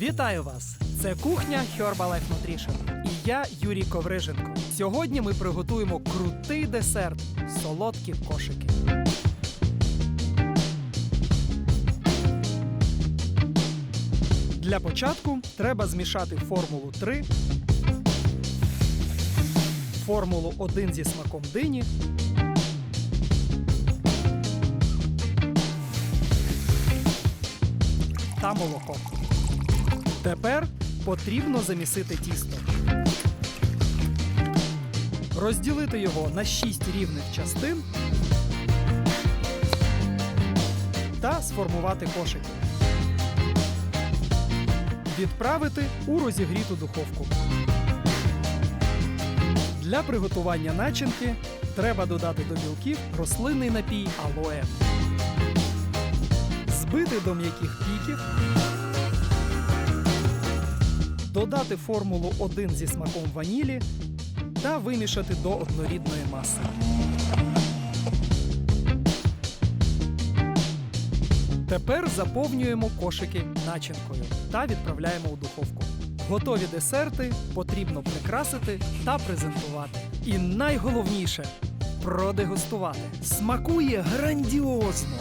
Вітаю вас! Це кухня Herbalife Nutrition. І я Юрій Ковриженко. Сьогодні ми приготуємо крутий десерт солодкі кошики. Для початку треба змішати формулу 3, формулу 1 зі смаком дині, та молоко. Тепер потрібно замісити тісто. Розділити його на 6 рівних частин та сформувати кошики. Відправити у розігріту духовку. Для приготування начинки треба додати до білків рослинний напій алоє. Збити до м'яких піків. Додати формулу 1 зі смаком ванілі та вимішати до однорідної маси. Тепер заповнюємо кошики начинкою та відправляємо у духовку. Готові десерти потрібно прикрасити та презентувати. І найголовніше продегустувати. Смакує грандіозно!